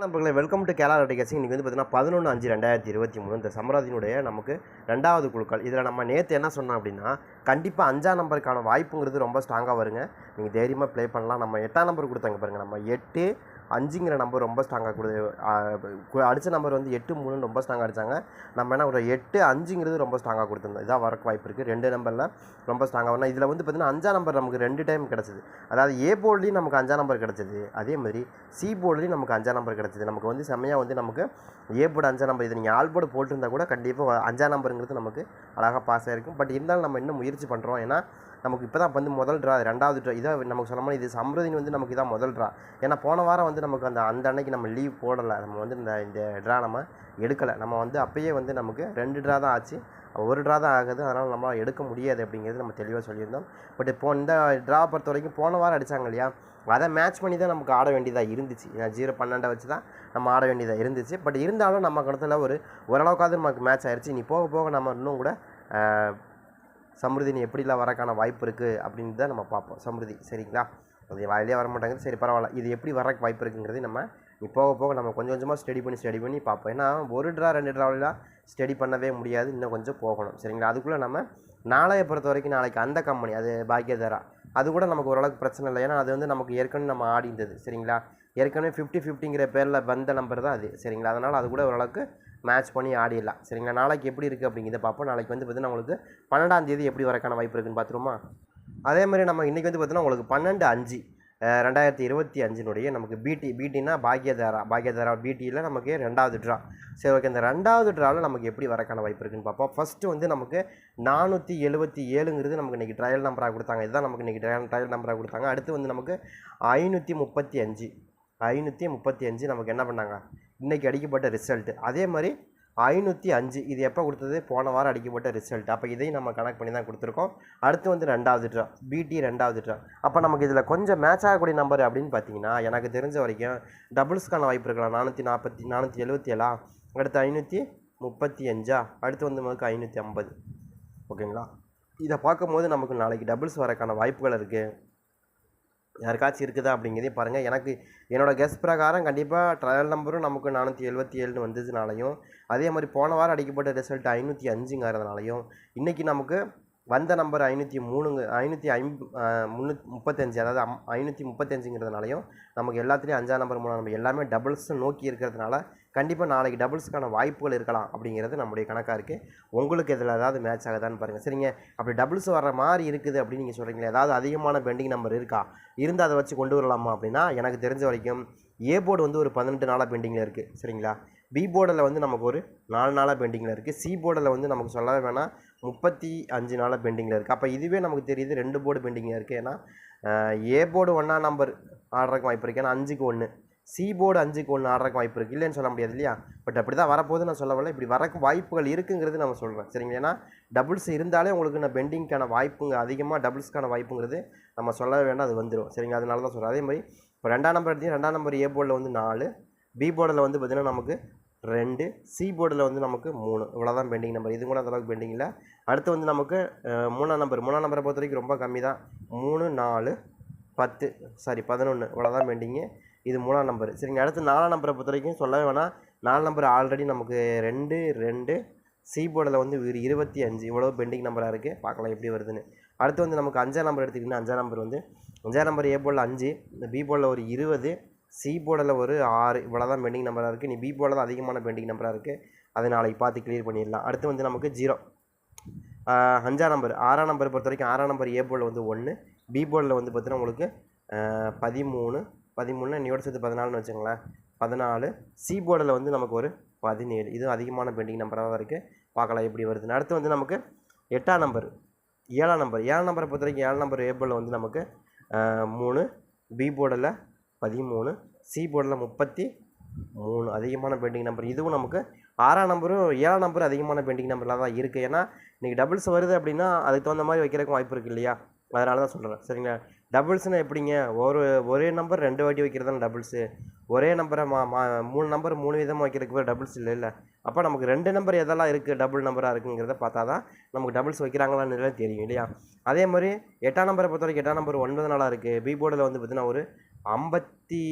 நண்பர்களே welcome to Kerala ரெட்டிகேசிங் இன்றைக்கி வந்து பார்த்தீங்கன்னா பதினொன்று அஞ்சு ரெண்டாயிரத்தி இருபத்தி மூணு. இந்த சம்ராஜினுடைய நமக்கு ரெண்டாவது குழுக்கள். இதில் நம்ம நேற்று என்ன சொன்னோம் அப்படின்னா கண்டிப்பாக அஞ்சாம் நம்பருக்கான வாய்ப்புங்கிறது ரொம்ப ஸ்ட்ராங்காக வருங்க. நீங்கள் தைரியமாக ப்ளே பண்ணலாம். நம்ம எட்டாம் நம்பர் கொடுத்தாங்க பாருங்கள் நம்ம எட்டு அஞ்சுங்கிற நம்பர் ரொம்ப ஸ்ட்ராங்காக கொடுத்து அடித்த நம்பர் வந்து எட்டு மூணு ரொம்ப ஸ்ட்ராங்காக அடித்தாங்க நம்ம என்ன ஒரு எட்டு அஞ்சுங்கிறது ரொம்ப ஸ்ட்ராங்காக கொடுத்துருந்தோம். இதான் வரக்கு வாய்ப்பு இருக்குது ரெண்டு நம்பரில் ரொம்ப ஸ்ட்ராங்காக வரணும் இதில் வந்து பார்த்திங்கன்னா அஞ்சாம் நம்பர் நமக்கு ரெண்டு டைம் கிடச்சிது. அதாவது ஏ போர்ட்லேயும் நமக்கு அஞ்சாம் நம்பர் கிடச்சிது. அதே மாதிரி சி போர்ட்லேயும் நமக்கு அஞ்சாம் நம்பர் கிடச்சிது. நமக்கு வந்து செம்மையாக வந்து நமக்கு ஏ போர்டு அஞ்சாம் நம்பர் இது நீங்கள் ஆல் போர்டு போட்டிருந்தா கூட கண்டிப்பாக அஞ்சாம் நம்பருங்கிறது நமக்கு அழகாக பாஸ் ஆகிருக்கும் பட் இருந்தாலும் நம்ம இன்னும் முயற்சி பண்ணுறோம் ஏன்னா நமக்கு இப்போ தான் வந்து முதல் ட்ரா ரெண்டாவது ட்ரா இதான் நமக்கு சொன்ன மாதிரி இது சம்ருதின் வந்து நமக்கு இதான் முதல் ட்ரா ஏன்னா போன வாரம் வந்து நமக்கு அந்த அந்த அன்னைக்கு நம்ம லீவ் போடலை. நம்ம வந்து இந்த இந்த ட்ரா நம்ம எடுக்கலை. நம்ம வந்து அப்பயே வந்து நமக்கு ரெண்டு ட்ரா தான் ஆச்சு. ஒரு ட்ரா தான் ஆகுது. அதனால் நம்மளால் எடுக்க முடியாது அப்படிங்கிறது நம்ம தெளிவாக சொல்லியிருந்தோம். பட் இப்போ இந்த ட்ரா பொறுத்த வரைக்கும் போன வாரம் அடித்தாங்க இல்லையா? அதை மேட்ச் பண்ணி தான் நமக்கு ஆட வேண்டியதாக இருந்துச்சு. ஏன்னா ஜீரோ பன்னெண்டை வச்சு தான் நம்ம ஆட வேண்டியதாக இருந்துச்சு. பட் இருந்தாலும் நம்ம கணத்தில் ஒரு ஓரளவுக்காவது நமக்கு மேட்ச் ஆயிடுச்சு இனி போக போக நம்ம இன்னும் கூட ஆஹ், எப்படிலாம் வரக்கான வாய்ப்பு இருக்குது அப்படின்னு தான் நம்ம பார்ப்போம். சமிருதி சரிங்களா? அது வாயிலே வர மாட்டாங்க சரி பரவாயில்ல. இது எப்படி வரக்கு வாய்ப்பு இருக்குங்கிறது நம்ம நீ போக போக நம்ம கொஞ்சம் கொஞ்சமாக ஸ்டடி பண்ணி ஸ்டடி பண்ணி பார்ப்போம். ஏன்னா ஒரு ட்ரா ரெண்டு ட்ராவலாம் ஸ்டடி பண்ணவே முடியாது. இன்னும் கொஞ்சம் போகணும். சரிங்களா? அதுக்குள்ளே நம்ம நாளைய பொறுத்த வரைக்கும் நாளைக்கு அந்த கம்பெனி அது பாக்கியதாரா? அது கூட நமக்கு ஓரளவுக்கு பிரச்சனை இல்லை. ஏன்னா அது வந்து நமக்கு ஏற்கனவே நம்ம ஆடி இருந்தது சரிங்களா? ஏற்கனவே ஃபிஃப்டி ஃபிஃப்டிங்கிற பேரில் வந்த நம்பர் தான் அது. சரிங்களா? அதனால் அது கூட ஓரளவுக்கு மேட்ச் பண்ணி ஆடிடலாம். சரிங்களா? நாளைக்கு எப்படி இருக்குது அப்படிங்கிறத பார்ப்போம். நாளைக்கு வந்து பார்த்தீங்கன்னா உங்களுக்கு பன்னெண்டாம் தேதி எப்படி வரக்கான வாய்ப்பு இருக்குன்னு பார்த்துருமா அதே மாதிரி நம்ம இன்றைக்கி வந்து பார்த்தீங்கன்னா உங்களுக்கு பன்னெண்டு அஞ்சு ரெண்டாயிரத்தி இருபத்தி அஞ்சினுடைய நமக்கு பிடி பிடினா பாக்யதாரா பாக்யதாரா பிடியில் நமக்கு ரெண்டாவது ட்ரா சரி ஓகே இந்த ரெண்டாவது ட்ராவில் நமக்கு எப்படி வரக்கான வாய்ப்பு இருக்குன்னு பார்ப்போம். ஃபஸ்ட்டு வந்து நமக்கு நானூற்றி எழுபத்தி ஏழுங்கிறது நமக்கு இன்றைக்கி ட்ரையல் நம்பராக கொடுத்தாங்க. இதுதான் நமக்கு இன்றைக்கி ட்ரையல் ட்ரையல் நம்பராக கொடுத்தாங்க. அடுத்து வந்து நமக்கு ஐநூற்றி முப்பத்தி அஞ்சு ஐநூற்றி முப்பத்தி அஞ்சு நமக்கு என்ன பண்ணாங்க? இன்றைக்கி அடிக்கப்பட்ட ரிசல்ட்டு அதே மாதிரி ஐநூற்றி அஞ்சு இது எப்போ கொடுத்தது? போன வாரம் அடிக்கப்பட்ட ரிசல்ட் அப்போ இதையும் நம்ம கனெக்ட் பண்ணி தான் கொடுத்துருக்கோம். அடுத்து வந்து ரெண்டாவது ட்ரா பிடி ரெண்டாவது ட்ரா அப்போ நமக்கு இதில் கொஞ்சம் மேட்ச் ஆகக்கூடிய நம்பர் அப்படின்னு பார்த்தீங்கன்னா எனக்கு தெரிஞ்ச வரைக்கும் டபுள்ஸ்க்கான வாய்ப்பு இருக்கலாம் நானூற்றி நாற்பத்தி நானூற்றி எழுபத்தி ஏழா? அடுத்து ஐநூற்றி முப்பத்தி அஞ்சா? அடுத்து வந்து நமக்கு ஐநூற்றி ஐம்பது. ஓகேங்களா? இதை பார்க்கும்போது நமக்கு நாளைக்கு டபுள்ஸ் வரக்கான வாய்ப்புகள் இருக்குது யாருக்காச்சும் இருக்குதா அப்படிங்கிறதையும் பாருங்கள் எனக்கு என்னோடய கெஸ் பிரகாரம் கண்டிப்பாக ட்ரையல் நம்பரும் நமக்கு நானூற்றி எழுபத்தி ஏழுன்னு வந்ததுனாலையும் அதே மாதிரி போன வாரம் அடிக்கப்பட்ட ரிசல்ட் ஐநூற்றி அஞ்சுங்கிறதுனாலையும் இன்றைக்கி நமக்கு வந்த நம்பர் ஐநூற்றி மூணுங்க ஐநூற்றி ஐம் முந்நூற்றி முப்பத்தஞ்சு அதாவது ஐநூற்றி முப்பத்தஞ்சுங்கிறதுனாலையும் நமக்கு எல்லாத்துலேயும் அஞ்சாம் நம்பர் மூணாம் நம்பர் எல்லாமே டபுள்ஸும் நோக்கி இருக்கிறதுனால கண்டிப்பாக நாளைக்கு டபுள்ஸ்க்கான வாய்ப்புகள் இருக்கலாம் அப்படிங்கிறது நம்முடைய கணக்காக இருக்குது உங்களுக்கு இதில் ஏதாவது மேட்ச் ஆகுதான்னு பாருங்கள் சரிங்க. அப்படி டபுள்ஸ் வர்ற மாதிரி இருக்குது அப்படின்னு நீங்கள் சொல்கிறீங்களா ஏதாவது அதிகமான பெண்டிங் நம்பர் இருக்கா? இருந்தால் அதை வச்சு கொண்டு வரலாமா அப்படின்னா எனக்கு தெரிஞ்ச வரைக்கும் ஏ போர்டு வந்து ஒரு பதினெட்டு நாளாக பெண்டிங்கில் இருக்குது சரிங்களா? பி போர்டில் வந்து நமக்கு ஒரு நாலு நாளாக பெண்டிங்கில் இருக்குது சி போர்டில் வந்து நமக்கு சொல்லவே வேணாம் முப்பத்தி அஞ்சு நாளாக பெண்டிங்கில் இருக்குது அப்போ இதுவே நமக்கு தெரியுது ரெண்டு போர்டு பெண்டிங்கில் இருக்குது ஏன்னா ஏ போர்டு ஒன்றா நம்பர் ஆடுறதுக்கு வாய்ப்பு இருக்குது ஏன்னா அஞ்சுக்கு ஒன்று சி போர்டு அஞ்சுக்கு ஒன்று ஆடுறதுக்கு வாய்ப்பு இருக்குது இல்லைன்னு சொல்ல முடியாது இல்லையா? பட் அப்படி தான் வரப்போகுது நான் சொல்ல வரல. இப்படி வரக்கு வாய்ப்புகள் இருக்குங்கிறது நம்ம சொல்கிறேன் சரிங்களா? ஏன்னா டபுள்ஸ் இருந்தாலே உங்களுக்கு நான் பெண்டிங்க்கான வாய்ப்புங்க அதிகமாக டபுள்ஸ்க்கான வாய்ப்புங்கிறது நம்ம சொல்ல வேண்டாம் அது வந்துடும் சரிங்க அதனால தான் சொல்கிறேன் அதே மாதிரி இப்போ ரெண்டாம் நம்பர் எடுத்தீங்கன்னா ரெண்டாம் நம்பர் ஏ போர்டில் வந்து நாலு பி போர்டில் வந்து பார்த்திங்கன்னா நமக்கு ரெண்டு சி போர்டில் வந்து நமக்கு மூணு. இவ்வளோ தான் பெண்டிங் நம்பர் இது கூட அந்தளவுக்கு பெண்டிங் இல்லை. அடுத்து வந்து நமக்கு மூணாம் நம்பர் மூணாம் நம்பரை பொறுத்த வரைக்கும் ரொம்ப கம்மி தான் மூணு நாலு பத்து சாரி பதினொன்று இவ்வளோ தான் பெண்டிங்கு இது மூணாம் நம்பர். சரிங்க அடுத்து நாலாம் நம்பரை பொறுத்த வரைக்கும் சொல்லவே வேணாம். நாலு நம்பர் ஆல்ரெடி நமக்கு ரெண்டு ரெண்டு சி போர்டில் வந்து ஒரு இருபத்தி அஞ்சு. இவ்வளோ பெண்டிங் நம்பராக இருக்குது பார்க்கலாம் எப்படி வருதுன்னு. அடுத்து வந்து நமக்கு அஞ்சாம் நம்பர் எடுத்துக்கிட்டிங்கன்னா அஞ்சாம் நம்பர் வந்து அஞ்சாம் நம்பர் ஏ போர்டில் அஞ்சு இந்த பி போர்டில் ஒரு இருபது சி போர்டில் ஒரு ஆறு இவ்வளோ தான் பெண்டிங் நம்பராக இருக்குது நீ பி போர்டில் தான் அதிகமான பெண்டிங் நம்பராக இருக்குது அதை நாளைக்கு பார்த்து கிளியர் பண்ணிடலாம். அடுத்து வந்து நமக்கு ஜீரோ அஞ்சாம் நம்பர். ஆறாம் நம்பர் பொறுத்த வரைக்கும் ஆறாம் நம்பர் ஏ போர்டில் வந்து ஒன்று பி போர்டில் வந்து பார்த்தீங்கன்னா உங்களுக்கு பதிமூணு பதிமூணு நீயோட சேர்த்து பதினாலுன்னு வச்சுங்களேன் பதினாலு சி போர்டில் வந்து நமக்கு ஒரு பதினேழு. இதுவும் அதிகமான பெண்டிங் நம்பராக தான் இருக்குது பார்க்கலாம் எப்படி வருதுன்னு. அடுத்து வந்து நமக்கு எட்டாம் நம்பர் ஏழாம் நம்பர் ஏழாம் நம்பரை பொறுத்த வரைக்கும் ஏழாம் நம்பர் ஏபிளில் வந்து நமக்கு மூணு பி போர்டில் பதிமூணு சி போர்டில் முப்பத்தி மூணு. அதிகமான பெண்டிங் நம்பர் இதுவும் நமக்கு ஆறாம் நம்பரும் ஏழாம் நம்பரும் அதிகமான பெண்டிங் நம்பரில் தான் இருக்குது ஏன்னா இன்றைக்கி டபுள்ஸ் வருது அப்படின்னா அதுக்கு தகுந்த மாதிரி வைக்கிறதுக்கு வாய்ப்பு இருக்குது இல்லையா? அதனால தான் சொல்கிறேன் சரிங்களா? டபுள்ஸ்னால் எப்படிங்க? ஒரு ஒரே நம்பர் ரெண்டு வாட்டி வைக்கிறது தானே டபுள்ஸு ஒரே நம்பரை மா மா மூணு நம்பர் மூணு விதமாக வைக்கிறதுக்கு பேர் டபுள்ஸ் இல்லை இல்லை. அப்போ நமக்கு ரெண்டு நம்பர் எதெல்லாம் இருக்குது டபுள் நம்பராக இருக்குங்கிறத பார்த்தா தான் நமக்கு டபுள்ஸ் வைக்கிறாங்களான்னு தெரியும் இல்லையா? அதே மாதிரி எட்டாம் நம்பரை பொறுத்த வரைக்கும் எட்டாம் நம்பர் ஒன்பது நாளாக இருக்குது பி போர்டில் வந்து பார்த்தீங்கன்னா ஒரு ஐம்பத்தி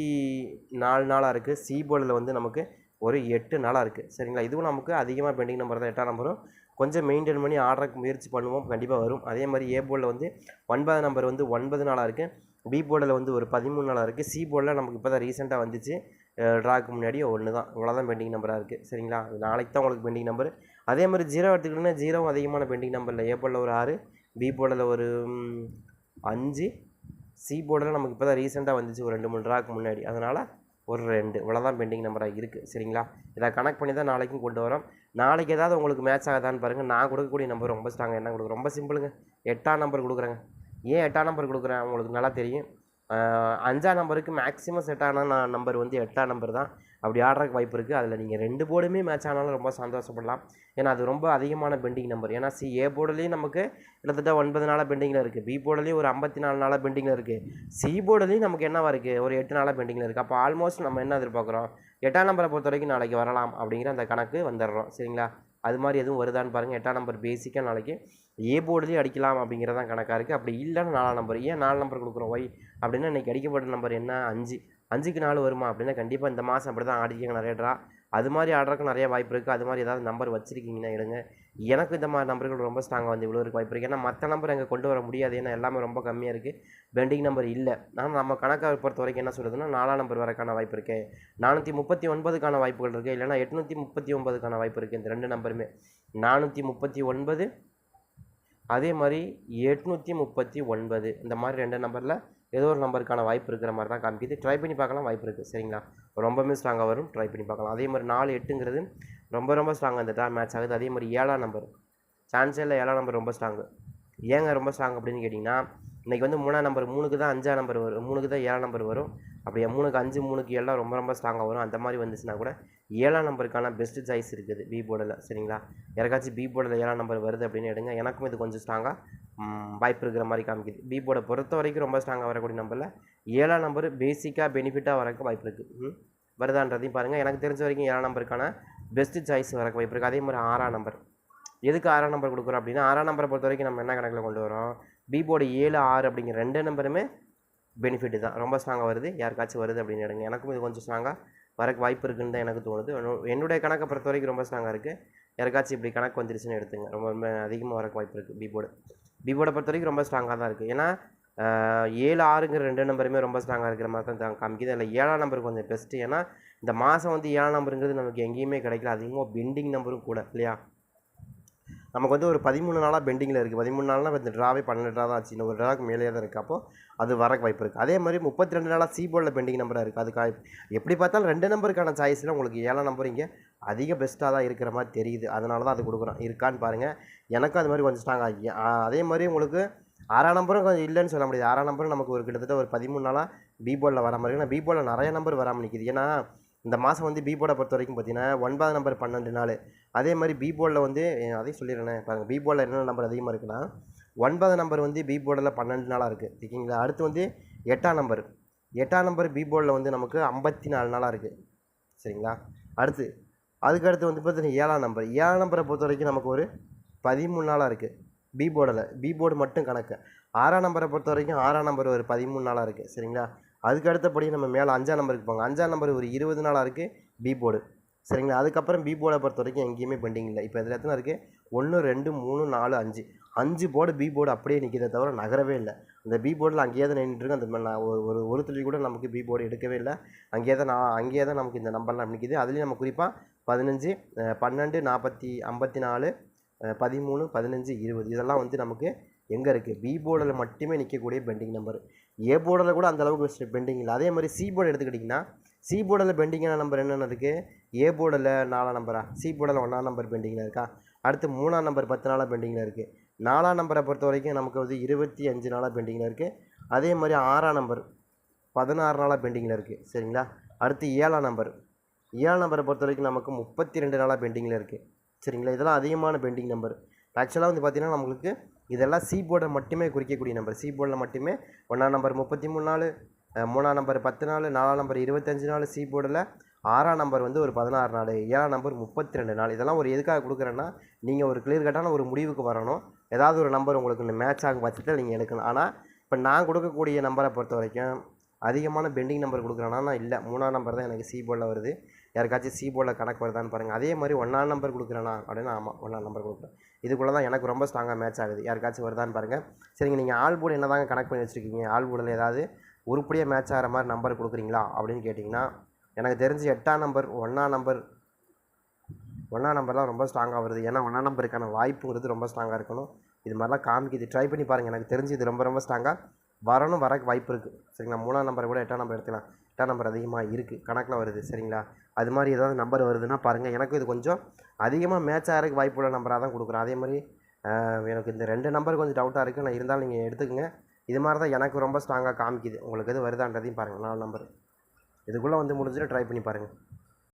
நாலு நாளாக இருக்குது சி போர்டில் வந்து நமக்கு ஒரு எட்டு நாளாக இருக்குது சரிங்களா? இதுவும் நமக்கு அதிகமாக பெண்டிங் நம்பர் தான். எட்டாம் நம்பரும் கொஞ்சம் மெயின்டைன் பண்ணி ஆர்டருக்கு முயற்சி பண்ணுவோம். கண்டிப்பாக வரும். அதே மாதிரி ஏ போர்டில் வந்து ஒன்பது நம்பர் வந்து ஒன்பது நாளாக இருக்குது பி போர்டில் வந்து ஒரு பதிமூணு நாளாக இருக்குது சி போர்டில் நமக்கு இப்போ தான் ரீசெண்டாக வந்துச்சு. ட்ராக்கு முன்னாடி ஒன்று தான் இவ்வளோ பெண்டிங் நம்பராக இருக்குது சரிங்களா? நாளைக்கு தான் உங்களுக்கு பெண்டிங் நம்பர் அதே மாதிரி ஜீரோ எடுத்துக்கிட்டோம்னா ஜீரோவும் அதிகமான பெண்டிங் நம்பரில் ஏ போர்டில் ஒரு ஆறு பி போர்டில் ஒரு அஞ்சு சி போர்டில் நமக்கு இப்போ தான் ரீசெண்டாக வந்துச்சு. ஒரு ரெண்டு மூணு ட்ராக்கு முன்னாடி. அதனால் ஒரு ரெண்டு இவ்வளோதான் பெண்டிங் நம்பராக இருக்குது சரிங்களா? இதை கனெக்ட் பண்ணி தான் நாளைக்கும் கொண்டு வரோம். நாளைக்கு ஏதாவது உங்களுக்கு மேட்ச் ஆகுதான்னு பாருங்கள் நான் கொடுக்கக்கூடிய நம்பர் ரொம்ப ஸ்ட்ராங் என்ன கொடுக்குறேன் ரொம்ப சிம்பிளுங்க எட்டாம் நம்பர் கொடுக்குறேங்க. ஏன் எட்டாம் நம்பர் கொடுக்குறேன்? உங்களுக்கு நல்லா தெரியும். அஞ்சாம் நம்பருக்கு மேக்ஸிமம் செட் ஆன நம்பர் வந்து எட்டாம் நம்பர் தான். அப்படி ஆடுறதுக்கு வாய்ப்பு இருக்குது அதில் நீங்கள் ரெண்டு போர்டுமே மேட்ச் ஆனாலும் ரொம்ப சந்தோஷப்படலாம். ஏன்னா அது ரொம்ப அதிகமான பெண்டிங் நம்பர் ஏன்னா சி ஏ போர்டுலேயும் நமக்கு கிட்டத்தட்ட ஒன்பது நாளாக பெண்டிங்கில் இருக்குது பி போர்டுலேயும் ஒரு ஐம்பத்தி நாலு நாளாக பெண்டிங்கில் இருக்குது சி போர்டுலேயும் நமக்கு என்னவா இருக்குது ஒரு எட்டு நாளாக பெண்டிங்கில் இருக்குது அப்போ ஆல்மோஸ்ட் நம்ம என்ன எதிர்பார்க்குறோம்? எட்டாம் நம்பரை பொறுத்த வரைக்கும் நாளைக்கு வரலாம் அப்படிங்கிற அந்த கணக்கு வந்துடுறோம். சரிங்களா? அது மாதிரி எதுவும் வருதான்னு பாருங்கள் எட்டாம் நம்பர் பேசிக்காக நாளைக்கு ஏ போர்டுலேயும் அடிக்கலாம் அப்படிங்கிறதான் கணக்காக இருக்குது அப்படி இல்லைன்னா நாலாம் நம்பர் ஏன் நாலு நம்பர் கொடுக்குறோம்? ஒய் அப்படின்னா இன்றைக்கி அடிக்கப்பட்ட நம்பர் என்ன? அஞ்சு. அஞ்சுக்கு நாலு வருமா அப்படின்னா கண்டிப்பாக இந்த மாதம் அப்படி தான் ஆடிக்காங்க நிறைய ட்ரா அது மாதிரி ஆடுறதுக்கு நிறைய வாய்ப்பு இருக்குது அது மாதிரி ஏதாவது நம்பர் வச்சுருக்கீங்கன்னா எடுங்க. எனக்கு இந்த மாதிரி நம்பர்கள் ரொம்ப ஸ்ட்ராங்காக வந்து இவ்வளோ இருக்குது வாய்ப்பு இருக்குது ஏன்னா மற்ற நம்பர் எங்கே கொண்டு வர முடியாது. ஏன்னா எல்லாமே ரொம்ப கம்மியாக இருக்குது பெண்டிங் நம்பர் இல்லை. ஆனால் நம்ம கணக்கை பொறுத்த வரைக்கும் என்ன சொல்லுதுன்னா நாலாம் நம்பர் வரக்கான வாய்ப்பு இருக்குது நானூற்றி முப்பத்தி ஒன்பதுக்கான வாய்ப்புகள் இருக்குது இல்லைனா எட்நூற்றி முப்பத்தி ஒன்பதுக்கான வாய்ப்பு இருக்குது இந்த ரெண்டு நம்பருமே. நானூற்றி முப்பத்தி ஒன்பது அதே மாதிரி எட்நூற்றி முப்பத்தி ஒன்பது இந்த மாதிரி ரெண்டு நம்பரில் ஏதோ ஒரு நம்பருக்கான வாய்ப்பு இருக்கிற மாதிரி தான் காமிக்குது. ட்ரை பண்ணி பார்க்கலாம் வாய்ப்பு இருக்குது சரிங்களா? ரொம்பவுமே ஸ்ட்ராங்காக வரும். ட்ரை பண்ணி பார்க்கலாம். அதே மாதிரி நாலு எட்டுங்கிறது ரொம்ப ரொம்ப ஸ்ட்ராங்காக இந்த டா மேட்ச் ஆகுது. அதே மாதிரி ஏழாம் நம்பர் சான்ஸே இல்லை ஏழாம் நம்பர் ரொம்ப ஸ்ட்ராங்கு ஏங்க ரொம்ப ஸ்ட்ராங் அப்படின்னு கேட்டிங்கன்னா இன்றைக்கி வந்து மூணாம் நம்பர் மூணுக்கு தான் அஞ்சாம் நம்பர் வரும். மூணுக்கு தான் ஏழாம் நம்பர் வரும். அப்படியே மூணுக்கு அஞ்சு மூணுக்கு ஏழாம் ரொம்ப ரொம்ப ஸ்ட்ராங்காக வரும். அந்த மாதிரி வந்துச்சுன்னா கூட ஏழாம் நம்பருக்கான பெஸ்ட் சாய்ஸ் இருக்குது. பி போர்டில் சரிங்களா? யாருக்காச்சும் பி போர்டில் ஏழாம் நம்பர் வருது அப்படின்னு எடுங்க. எனக்கும் இது கொஞ்சம் ஸ்ட்ராங்காக வாய்ப்பு இருக்கிற மாதிரி காமிக்குது. பி போர்டை பொறுத்த வரைக்கும் ரொம்ப ஸ்ட்ராங்காக வரக்கூடிய நம்பரில் ஏழாம் நம்பர் பேசிக்காக பெனிஃபிட்டாக வரக்கு வாய்ப்பு இருக்குது ம். வருதான்றதையும் பாருங்கள் எனக்கு தெரிஞ்ச வரைக்கும் ஏழாம் நம்பருக்கான பெஸ்ட்டு சாய்ஸ் வரக்கு வாய்ப்பு இருக்குது அதே மாதிரி ஆறாம் நம்பர் எதுக்கு ஆறாம் நம்பர் கொடுக்குறோம் அப்படின்னா ஆறாம் நம்பரை பொறுத்த வரைக்கும் நம்ம என்ன கணக்கில் கொண்டு வரோம்? பி போர்டு ஏழு ஆறு அப்படிங்கிற ரெண்டு நம்பருமே பெனிஃபிட்டு தான். ரொம்ப ஸ்ட்ராங்காக வருது. யாருக்காச்சும் வருது அப்படின்னு எடுங்க. எனக்கும் இது கொஞ்சம் ஸ்ட்ராங்காக வரக்கு வாய்ப்பு இருக்குன்னு தான் எனக்கு தோணுது. என்னுடைய கணக்கை பொறுத்த வரைக்கும் ரொம்ப ஸ்ட்ராங்காக இருக்குது யாருக்காச்சும் இப்படி கணக்கு வந்துருச்சுன்னு எடுத்துங்க. ரொம்ப ரொம்ப அதிகமாக வரக்கு வாய்ப்பு இருக்குது பி போர்டு பி பொறுத்த வரைக்கும் ரொம்ப ஸ்ட்ராங்காக தான் இருக்குது ஏன்னா ஏழு ஆறுங்கிற ரெண்டு நம்பருமே ரொம்ப ஸ்ட்ராங்காக இருக்கிற மாதிரி தான் காமிக்குது. அதில் ஏழாம் நம்பர் கொஞ்சம் பெஸ்ட்டு ஏன்னா இந்த மாதம் வந்து ஏழாம் நம்பருங்கிறது நமக்கு எங்கேயுமே கிடைக்கல. அதிகமாக பெண்டிங் நம்பரும் கூட இல்லையா? நமக்கு வந்து ஒரு பதிமூணு நாளாக பெண்டிங்கில் இருக்குது பதிமூணு நாள்னா இந்த ட்ராவே பன்னெண்டு ட்ரா தான் ஆச்சு. இன்னும் ஒரு ட்ராக்கு மேலே தான் இருக்குது அப்போ அது வரக்கு வாய்ப்பு இருக்குது அதே மாதிரி முப்பத்தி ரெண்டு நாளாக சி போர்டில் பெண்டிங் நம்பராக இருக்குது அதுக்கு எப்படி பார்த்தாலும் ரெண்டு நம்பருக்கான சாய்ஸில் உங்களுக்கு ஏழாம் நம்பர் இங்கே அதிக பெஸ்ட்டாக தான் இருக்கிற மாதிரி தெரியுது. அதனால தான் அது கொடுக்குறோம். இருக்கான்னு பாருங்கள் எனக்கும் அது மாதிரி கொஞ்சம் ஸ்ட்ராங் ஆகி அதே மாதிரி உங்களுக்கு ஆறாம் நம்பரும் கொஞ்சம் இல்லைன்னு சொல்ல முடியாது. ஆறாம் நம்பரும் நமக்கு ஒரு கிட்டத்தட்ட ஒரு பதிமூணு நாளாக பி வர மாதிரி ஏன்னா பி நிறைய நம்பர் வராமல் நிற்கிது ஏன்னா இந்த மாதம் வந்து பீபோர்டை பொறுத்த வரைக்கும் பார்த்தீங்கன்னா ஒன்பது நம்பர் பன்னெண்டு நாள். அதே மாதிரி பீபோர்டில் வந்து அதையும் சொல்லிடுறேன். பாருங்கள் பீபோர்டில் என்னென்ன நம்பர் அதிகமாக இருக்குன்னா ஒன்பது நம்பர் வந்து பீபோர்டில் பன்னெண்டு நாளாக இருக்குது ஓகேங்களா அடுத்து வந்து எட்டாம் நம்பர் எட்டாம் நம்பர் பீபோர்டில் வந்து நமக்கு ஐம்பத்தி நாலு நாளாக இருக்குது சரிங்களா? அடுத்து அதுக்கு அடுத்து வந்து பார்த்தீங்கன்னா ஏழாம் நம்பர் ஏழாம் நம்பரை பொறுத்த வரைக்கும் நமக்கு ஒரு பதிமூணு நாளாக இருக்குது பி போர்டில் பி போர்டு மட்டும் கணக்கு. ஆறாம் நம்பரை பொறுத்த வரைக்கும் ஆறாம் நம்பர் ஒரு பதிமூணு நாளாக இருக்குது சரிங்களா? அதுக்கு அடுத்தபடி நம்ம மேலே அஞ்சாம் நம்பருக்கு போங்க. அஞ்சாம் நம்பர் ஒரு இருபது நாளாக இருக்குது பி போர்டு சரிங்களா? அதுக்கப்புறம் பி போர்டை பொறுத்த வரைக்கும் எங்கேயுமே பெண்டிங் இல்லை. இப்போ இதில் எத்தனை இருக்குது ஒன்று ரெண்டு மூணு நாலு அஞ்சு. அஞ்சு போர்டு பி போர்டு அப்படியே நிற்கிறத தவிர நகரவே இல்லை. அந்த பி போர்டில் அங்கேயே தான் நின்றுருக்கு அந்த ம- நான் ஒரு ஒரு ஒரு துளி கூட நமக்கு பி போர்டு எடுக்கவே இல்லை. அங்கேயே தான் நான் அங்கேயே தான் நமக்கு இந்த நம்பர்லாம் நிற்கிது அதுலேயும் நம்ம குறிப்பாக பதினஞ்சு பன்னெண்டு நாற்பத்தி ஐம்பத்தி நாலு பதிமூணு பதினஞ்சு இருபது. இதெல்லாம் வந்து நமக்கு எங்கே இருக்குது பி போர்டில் மட்டுமே நிற்கக்கூடிய பெண்டிங் நம்பர் ஏ போர்டில் கூட அந்த அளவுக்கு பெண்டிங் இல்லை. அதே மாதிரி சி போர்டு எடுத்துக்கிட்டிங்கன்னா சி போர்டில் பெண்டிங்கான நம்பர் என்னென்ன இருக்குது ஏ போர்டில் நாலாம் நம்பரா சி போர்டில் ஒன்றாம் நம்பர் பெண்டிங்கில் இருக்கா? அடுத்து மூணாம் நம்பர் பத்து நாளாக பெண்டிங்கில் இருக்குது நாலாம் நம்பரை பொறுத்த வரைக்கும் நமக்கு வந்து இருபத்தி அஞ்சு நாளாக பெண்டிங்கில் இருக்குது அதே மாதிரி ஆறாம் நம்பர் பதினாறு நாளாக பெண்டிங்கில் இருக்குது சரிங்களா? அடுத்து ஏழாம் நம்பர் ஏழு நம்பரை பொறுத்த வரைக்கும் நமக்கு முப்பத்தி ரெண்டு நாளாக பெண்டிங்கில் இருக்குது சரிங்களா? இதெல்லாம் அதிகமான பெண்டிங் நம்பர் ஆக்சுவலாக வந்து பார்த்திங்கன்னா நம்மளுக்கு இதெல்லாம் சி போர்டை மட்டுமே குறிக்கக்கூடிய நம்பர் சி போர்டில் மட்டுமே ஒன்றாம் நம்பர் முப்பத்தி மூணு நாள் மூணாம் நம்பர் பத்து நாள் நாலாம் நம்பர் இருபத்தஞ்சு நாள் சி போர்டில் ஆறாம் நம்பர் வந்து ஒரு பதினாறு நாள் ஏழாம் நம்பர் முப்பத்தி ரெண்டு நாள். இதெல்லாம் ஒரு எதுக்காக கொடுக்குறேன்னா நீங்கள் ஒரு கிளியர் கட்டான ஒரு முடிவுக்கு வரணும். ஏதாவது ஒரு நம்பர் உங்களுக்கு மேட்ச் ஆகும் பட்சத்தில் நீங்கள் எடுக்கணும். ஆனால் இப்போ நான் கொடுக்கக்கூடிய நம்பரை பொறுத்த வரைக்கும் அதிகமான பெண்டிங் நம்பர் கொடுக்குறேன்னா நான் இல்லை. மூணாம் நம்பர் தான் எனக்கு சி போர்டில் வருது. யாருக்காச்சும் சி போர்டில் கணக்கு வருதான்னு பாருங்கள் அதே மாதிரி ஒன்றாம் நம்பர் கொடுக்குறேனா அப்படின்னா ஆமாம் ஒன்றாம் நம்பர் கொடுக்குறேன். இதுக்குள்ளே தான் எனக்கு ரொம்ப ஸ்ட்ராங்காக மேட்ச் ஆகுது. யாருக்காச்சும் வருதான்னு பாருங்கள் சரிங்க நீங்கள் ஆல் போர்டு என்ன தாங்க கனெக்ட் பண்ணி வச்சுருக்கீங்க? ஆல் போர்டில் ஏதாவது உருப்படியாக மேட்ச் ஆகிற மாதிரி நம்பர் கொடுக்குறீங்களா அப்படின்னு கேட்டிங்கன்னா எனக்கு தெரிஞ்சு எட்டாம் நம்பர் ஒன்றாம் நம்பர் ஒன்றாம் நம்பர்லாம் ரொம்ப ஸ்ட்ராங்காக வருது. ஏன்னா ஒன்றாம் நம்பருக்கான வாய்ப்புங்கிறது ரொம்ப ஸ்ட்ராங்காக இருக்கணும். இது மாதிரிலாம் காமிக்குது. ட்ரை பண்ணி பாருங்கள் எனக்கு தெரிஞ்சு இது ரொம்ப ரொம்ப ஸ்ட்ராங்காக வரணும் வரக்கு வாய்ப்பு இருக்குது சரிங்களா? மூணாம் நம்பரை கூட எட்டாம் நம்பர் எடுத்துக்கலாம். எட்டாம் நம்பர் அதிகமாக இருக்குது கணக்கில் வருது. சரிங்களா? அது மாதிரி ஏதாவது நம்பர் வருதுன்னா பாருங்கள் எனக்கு இது கொஞ்சம் அதிகமாக மேட்ச் ஆகிறதுக்கு வாய்ப்புள்ள நம்பராக தான் கொடுக்குறேன். அதே மாதிரி எனக்கு இந்த ரெண்டு நம்பர் கொஞ்சம் டவுட்டாக இருக்குது நான் இருந்தாலும் நீங்கள் எடுத்துக்கங்க. இது மாதிரி தான் எனக்கு ரொம்ப ஸ்ட்ராங்காக காமிக்குது. உங்களுக்கு எது வருதான்றதையும் பாருங்கள் நாலு நம்பர். இதுக்குள்ளே வந்து முடிஞ்சுட்டு ட்ரை பண்ணி பாருங்கள்